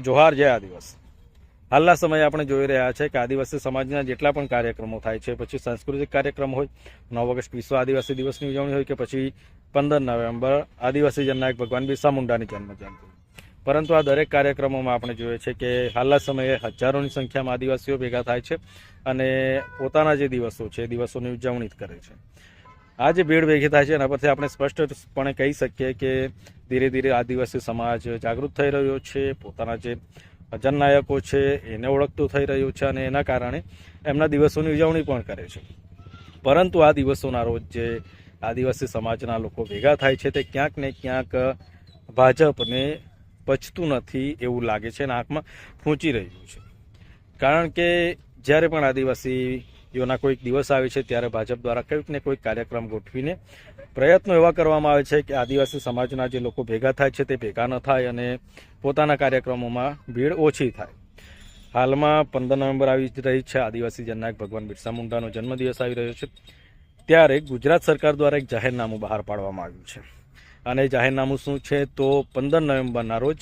જોહાર જય આદિવાસી. હાલના સમયે આપણે જોઈ રહ્યા છે કે આદિવાસી સમાજના જેટલા પણ કાર્યક્રમો થાય છે, પછી સાંસ્કૃતિક કાર્યક્રમ હોય, નવ ઓગસ્ટ વિશ્વ આદિવાસી દિવસની ઉજવણી હોય કે પછી પંદર નવેમ્બર આદિવાસી જનનાયક ભગવાન બિરસા મુંડાની જન્મજયંતિ. પરંતુ આ દરેક કાર્યક્રમોમાં આપણે જોઈએ છે કે હાલના સમયે હજારોની સંખ્યામાં આદિવાસીઓ ભેગા થાય છે અને પોતાના જે દિવસો છે દિવસોની ઉજવણી કરે છે. આ જે ભીડ ભેગી થાય છે, એના પરથી આપણે સ્પષ્ટપણે કહી શકીએ કે ધીરે ધીરે આદિવાસી સમાજ જાગૃત થઈ રહ્યો છે, પોતાના જે જનનાયકો છે, એને ઓળખતું થઈ રહ્યું છે અને એના કારણે એમના દિવસોની ઉજવણી પણ કરે છે. પરંતુ આ દિવસોના રોજ જે આદિવાસી સમાજના લોકો ભેગા થાય છે, તે ક્યાંક ને ક્યાંક ભાજપને પચતું નથી એવું લાગે છે અને આંખમાં ખૂંચી રહ્યું છે. કારણ કે જ્યારે પણ આદિવાસીઓના કોઈક દિવસ આવે છે ત્યારે ભાજપ દ્વારા કંઈક ને કોઈક કાર્યક્રમ ગોઠવીને પ્રયત્નો એવા કરવામાં આવે છે કે આદિવાસી સમાજના જે લોકો ભેગા થાય છે તે ભેગા ન થાય અને પોતાના કાર્યક્રમોમાં ભીડ ઓછી થાય. હાલમાં પંદર નવેમ્બર આવી રહી છે. આદિવાસી જનનાયક ભગવાન બિરસા મુંડાનો જન્મદિવસ આવી રહ્યો છે. ત્યારે ગુજરાત સરકાર દ્વારા એક જાહેરનામું બહાર પાડવામાં આવ્યું છે. અને જાહેરનામું શું છે તો પંદર નવેમ્બરના રોજ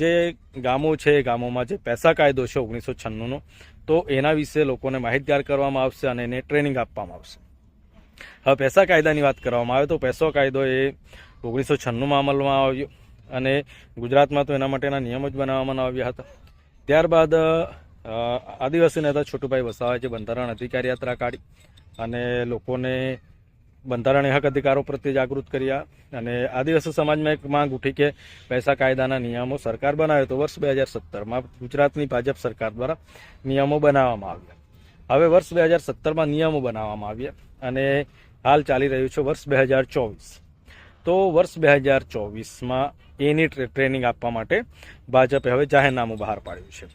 જે ગામો છે, એ ગામોમાં જે પૈસા કાયદો છે ઓગણીસો છન્નુંનો, તો એના વિશે લોકોને માહિતગાર કરવામાં આવશે અને એને ટ્રેનિંગ આપવામાં આવશે. હવે પૈસા કાયદાની વાત કરવામાં આવે તો પૈસો કાયદો એ ઓગણીસો છન્નુંમાં અમલમાં આવ્યો અને ગુજરાતમાં તો એના માટેના નિયમો જ બનાવવામાં આવ્યા હતા. ત્યારબાદ આદિવાસી નેતા છોટુભાઈ વસાવાએ જે બંધારણ અધિકાર યાત્રા કાઢી અને લોકોને બંધારણીય હક અધિકારો પ્રત્યે જાગૃત કર્યા અને આદિવાસી સમાજમાં એક માંગ ઉઠી કે પૈસા કાયદાના નિયમો સરકાર બનાવે તો વર્ષ બે હજાર સત્તરમાં ગુજરાતની ભાજપ સરકાર દ્વારા નિયમો બનાવવામાં આવ્યા. હવે વર્ષ બે હજાર સત્તરમાં નિયમો બનાવવામાં આવ્યા અને હાલ ચાલી રહ્યું છે વર્ષ બે હજાર ચોવીસ. તો વર્ષ બે હજાર ચોવીસમાં એની ટ્રેનિંગ આપવા માટે ભાજપે હવે જાહેરનામું બહાર પાડ્યું છે.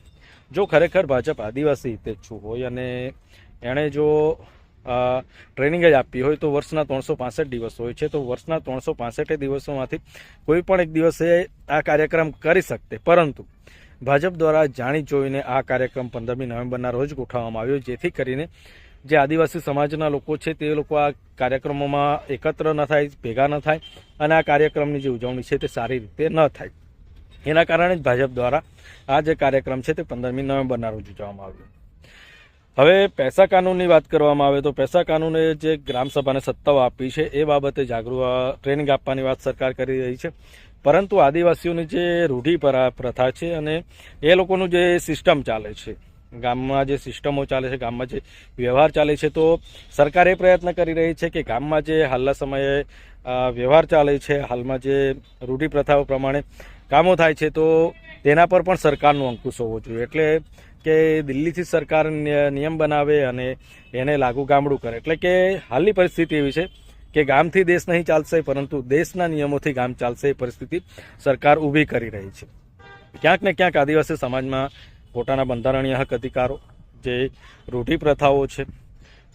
જો ખરેખર ભાજપ આદિવાસી હિતેચ્છુ હોય અને એણે જો ટ્રેનિંગ જ આપી હોય તો વર્ષના ત્રણસો પાસઠ દિવસ હોય છે. તો વર્ષના ત્રણસો પાસઠ દિવસોમાંથી કોઈ પણ એક દિવસે આ કાર્યક્રમ કરી શકતે. પરંતુ ભાજપ દ્વારા જાણી જોઈને આ કાર્યક્રમ પંદરમી નવેમ્બરના રોજ ગોઠવવામાં આવ્યો, જેથી કરીને જે આદિવાસી સમાજના લોકો છે તે લોકો આ કાર્યક્રમોમાં એકત્ર ન થાય, ભેગા ન થાય અને આ કાર્યક્રમની જે ઉજવણી છે તે સારી રીતે ન થાય. એના કારણે જ ભાજપ દ્વારા આ જે કાર્યક્રમ છે તે પંદરમી નવેમ્બરના રોજ ઉજવવામાં આવ્યો. હવે પૈસા કાનૂનની વાત કરવામાં આવે તો પૈસા કાનૂને જે ગ્રામસભાને સત્તાઓ આપી છે, એ બાબતે જાગૃત ટ્રેનિંગ આપવાની વાત સરકાર કરી રહી છે. પરંતુ આદિવાસીઓની જે રૂઢી પ્રથા છે અને એ લોકોનું જે સિસ્ટમ ચાલે છે, ગામમાં જે સિસ્ટમો ચાલે છે, ગામમાં જે વ્યવહાર ચાલે છે, તો સરકાર એ પ્રયત્ન કરી રહી છે કે ગામમાં જે હાલના સમયે વ્યવહાર ચાલે છે, હાલમાં જે રૂઢિ પ્રથાઓ પ્રમાણે કામો થાય છે, તો તેના પર પણ સરકારનો અંકુશ હોવો જોઈએ. એટલે કે દિલ્હીથી સરકાર નિયમ બનાવે અને એને લાગુ ગામડું કરે. એટલે કે હાલની પરિસ્થિતિ એવી છે કે ગામથી દેશ નહીં ચાલશે, પરંતુ દેશના નિયમોથી ગામ ચાલશે એ પરિસ્થિતિ સરકાર ઊભી કરી રહી છે. ક્યાંક ને ક્યાંક આદિવાસી સમાજમાં પોતાના બંધારણીય હક અધિકારો, જે રૂઢિ પ્રથાઓ છે,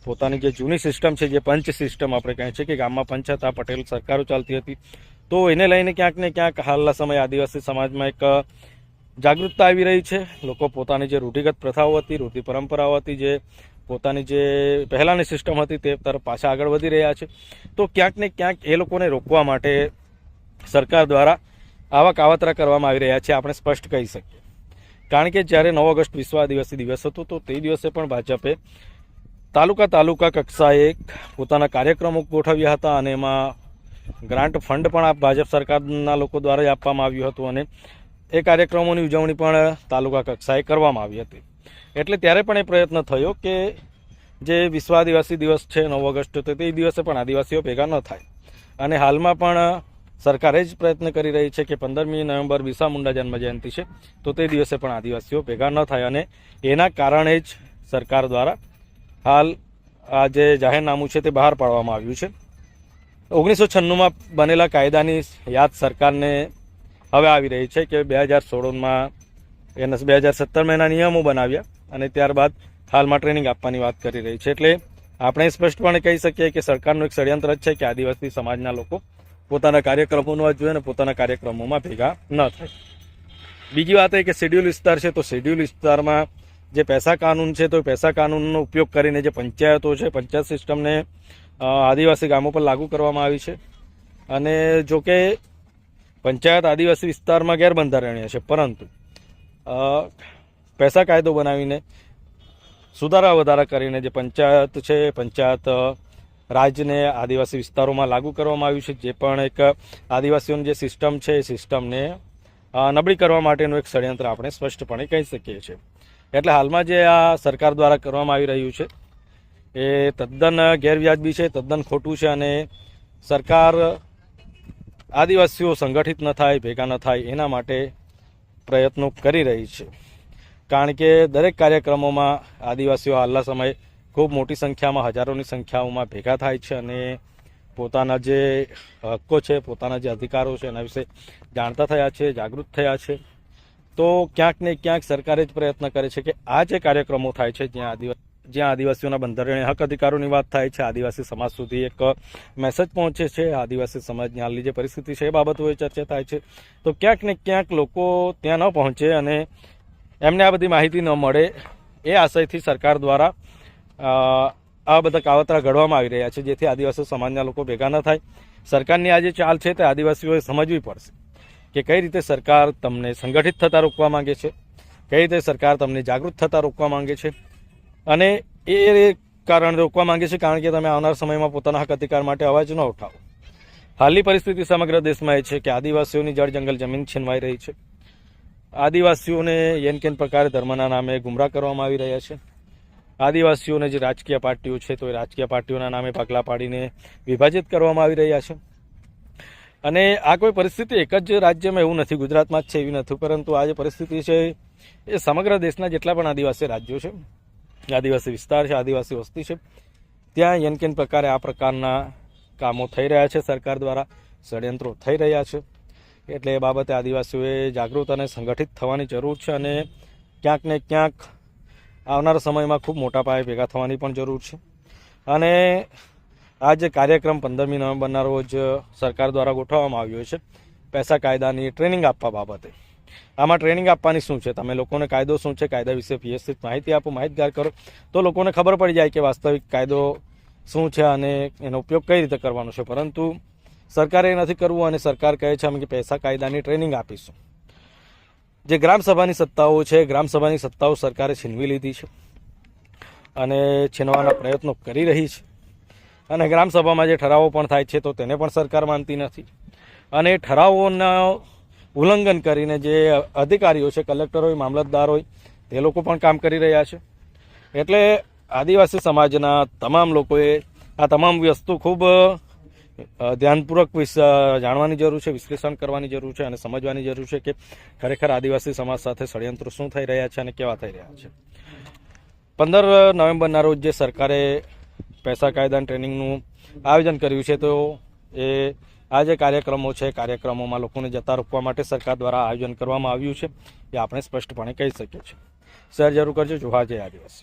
પોતાની જે જૂની સિસ્ટમ છે, જે પંચ સિસ્ટમ આપણે કહે છે કે ગામમાં પંચ હતા પટેલ સરકારો ચાલતી હતી, તો એને લઈને ક્યાંક ને ક્યાંક હાલના સમયે આદિવાસી સમાજમાં એક જાગૃતતા આવી રહી છે. લોકો પોતાની જે રૂઢિગત પ્રથાઓ હતી, રૂઢિ પરંપરાઓ હતી, જે પોતાની જે પહેલાંની સિસ્ટમ હતી તે તરફ પાછા આગળ વધી રહ્યા છે. તો ક્યાંક ને ક્યાંક એ લોકોને રોકવા માટે સરકાર દ્વારા આવા કાવતરા કરવામાં આવી રહ્યા છે, આપણે સ્પષ્ટ કહી શકીએ. કારણ કે જ્યારે નવ ઓગસ્ટ વિશ્વ આદિવાસી દિવસ હતો, તો તે દિવસે પણ ભાજપે તાલુકા તાલુકા કક્ષાએ પોતાના કાર્યક્રમો ગોઠવ્યા હતા અને એમાં ગ્રાન્ટ ફંડ પણ આ ભાજપ સરકારના લોકો દ્વારા જ આપવામાં આવ્યું હતું અને એ કાર્યક્રમોની ઉજવણી પણ તાલુકા કક્ષાએ કરવામાં આવી હતી. એટલે ત્યારે પણ એ પ્રયત્ન થયો કે જે વિશ્વ આદિવાસી દિવસ છે, નવ ઓગસ્ટ તો તે દિવસે પણ આદિવાસીઓ ભેગા ન થાય. અને હાલમાં પણ સરકારે જ પ્રયત્ન કરી રહી છે કે પંદરમી નવેમ્બર બિરસા મુંડા જન્મ જયંતિ છે, તો તે દિવસે પણ આદિવાસીઓ ભેગા ન થાય અને એના કારણે જ સરકાર દ્વારા હાલ આ જે જાહેરનામું છે તે બહાર પાડવામાં આવ્યું છે. ઓગણીસો છન્નુંમાં બનેલા કાયદાની યાદ સરકારને હવે આવી રહી છે કે બે હજાર સોળમાં એને બે હજાર સત્તરમાં એના નિયમો બનાવ્યા અને ત્યારબાદ હાલમાં ટ્રેનિંગ આપવાની વાત કરી રહી છે. એટલે આપણે સ્પષ્ટપણે કહી શકીએ કે સરકારનું એક ષડયંત્ર જ છે કે આદિવાસી સમાજના લોકો પોતાના કાર્યક્રમોનો જ જોઈએ અને પોતાના કાર્યક્રમોમાં ભેગા ન થાય. બીજી વાત એ કે શેડ્યુલ વિસ્તાર છે, તો શેડ્યુલ વિસ્તારમાં જે પૈસા કાનૂન છે, તો પૈસા કાનૂનનો ઉપયોગ કરીને જે પંચાયતો છે, પંચાયત સિસ્ટમને આદિવાસી ગામો પર લાગુ કરવામાં આવી છે. અને જો કે પંચાયત આદિવાસી વિસ્તારમાં ગેરબંધારણીય છે, પરંતુ પૈસા કાયદો બનાવીને, સુધારા વધારા કરીને જે પંચાયત છે, પંચાયત રાજ્યને આદિવાસી વિસ્તારોમાં લાગુ કરવામાં આવ્યું છે, જે પણ એક આદિવાસીઓની જે સિસ્ટમ છે, એ સિસ્ટમને નબળી કરવા માટેનું એક ષડયંત્ર આપણે સ્પષ્ટપણે કહી શકીએ છીએ. એટલે હાલમાં જે આ સરકાર દ્વારા કરવામાં આવી રહ્યું છે, એ તદ્દન ગેરવ્યાજબી છે, તદ્દન ખોટું છે અને સરકાર આદિવાસીઓ સંગઠિત ન થાય, ભેગા ન થાય, એના માટે પ્રયત્નો કરી રહી છે. કારણ કે દરેક કાર્યક્રમોમાં આદિવાસીઓ હાલના સમયે ખૂબ મોટી સંખ્યામાં, હજારોની સંખ્યાઓમાં ભેગા થાય છે અને પોતાના જે હક્કો છે, પોતાના જે અધિકારો છે, એના વિશે જાણતા થયા છે, જાગૃત થયા છે. તો ક્યાંક ને ક્યાંક સરકારે જ પ્રયત્ન કરે છે કે આ જે કાર્યક્રમો થાય છે, જ્યાં આદિવાસી જ્યાં આદિવાસીઓના બંધારણીય હક અધિકારોની વાત થાય છે, આદિવાસી સમાજ સુધી એક મેસેજ પહોંચે છે. આદિવાસી સમાજની હાલની જે પરિસ્થિતિ છે, એ બાબતોએ ચર્ચા થાય છે. તો ક્યાંક ને ક્યાંક લોકો ત્યાં ન પહોંચે અને એમને આ બધી માહિતી ન મળે એ આશયથી સરકાર દ્વારા આ બધા કાવતરા ઘડવામાં આવી રહ્યા છે, જેથી આદિવાસી સમાજના લોકો ભેગા ન થાય. સરકારની આ જે ચાલ છે તે આદિવાસીઓએ સમજવી પડશે કે કઈ રીતે સરકાર તમને સંગઠિત થતાં રોકવા માંગે છે, કઈ રીતે સરકાર તમને જાગૃત થતાં રોકવા માંગે છે. અને એ કારણ રોકવા માંગે છે કારણ કે તમે આવનાર સમયમાં પોતાના હક અધિકાર માટે અવાજ ન ઉઠાવો. હાલની પરિસ્થિતિ સમગ્ર દેશમાં એ છે કે આદિવાસીઓની જળ જંગલ જમીન છીનવાઈ રહી છે. આદિવાસીઓને એન કેન પ્રકારે ધર્મના નામે ગુમરાહ કરવામાં આવી રહ્યા છે. આદિવાસીઓને જે રાજકીય પાર્ટીઓ છે તો એ રાજકીય પાર્ટીઓના નામે પગલાં પાડીને વિભાજિત કરવામાં આવી રહ્યા છે. અને આ કોઈ પરિસ્થિતિ એક જ રાજ્યમાં એવું નથી, ગુજરાતમાં જ છે એવી નથી, પરંતુ આ જે પરિસ્થિતિ છે એ સમગ્ર દેશના જેટલા પણ આદિવાસી રાજ્યો છે આદિવાસી વિસ્તાર છે, આદિવાસી વસ્તી છે. ત્યાં યનકેન પ્રકારે આ પ્રકારના કામો થઈ રહ્યા છે. સરકાર દ્વારા ષડયંત્રો થઈ રહ્યા છે. એટલે એ બાબતે આદિવાસીઓએ જાગૃત અને સંગઠિત થવાની જરૂર છે અને ક્યાંક ને ક્યાંક આવનારા સમયમાં ખૂબ મોટા પાયે ભેગા થવાની પણ જરૂર છે. અને આ જે કાર્યક્રમ પંદરમી નવેમ્બરના રોજ સરકાર દ્વારા ગોઠવવામાં આવ્યો છે, પૈસા કાયદાની ટ્રેનિંગ આપવા બાબતે. આમાં ટ્રેનિંગ આપવાની શું છે? તમે લોકોને કાયદો શું છે? કાયદા વિશે વ્યવસ્થિત માહિતી આપો, માહિતગાર કરો. તો લોકોને ખબર પડી જાય કે વાસ્તવિક કાયદો શું છે અને એનો ઉપયોગ કઈ રીતે કરવાનો છે. પરંતુ સરકારે એ નથી કરવું અને સરકાર કહે છે અમે કે પૈસા કાયદાની ટ્રેનિંગ આપીશું. જે ગ્રામસભાની સત્તાઓ છે ગ્રામસભાની સત્તાઓ સરકારે છીનવી લીધી છે અને છીનવાના પ્રયત્નો કરી રહી છે. અને ગ્રામસભામાં જે ઠરાવો પણ થાય છે, તો તેને પણ સરકાર માનતી નથી. અને ઠરાવોના ઉલ્લંઘન કરીને જે અધિકારીઓ છે, કલેક્ટર હોય મામલતદાર હોય તે લોકો પણ કામ કરી રહ્યા છે. એટલે આદિવાસી સમાજના તમામ લોકોએ આ તમામ વસ્તુ ખૂબ ધ્યાનપૂર્વક જાણવાની જરૂર છે, વિશ્લેષણ કરવાની જરૂર છે અને સમજવાની જરૂર છે કે ખરેખર આદિવાસી સમાજ સાથે ષડયંત્રો શું થઈ રહ્યા છે અને કેવા થઈ રહ્યા છે. પંદર નવેમ્બરના રોજ જે સરકારે પૈસા કાયદા ટ્રેનિંગનું આયોજન કર્યું છે, તો એ આ જે કાર્યક્રમો છે. કાર્યક્રમોમાં લોકોને જતા રોકવા માટે સરકાર દ્વારા આયોજન કરવામાં આવ્યું છે. એ આપણે સ્પષ્ટપણે કહી શકીએ છીએ. સર, જરૂર કરજો. જોવા જય આદિવાસી.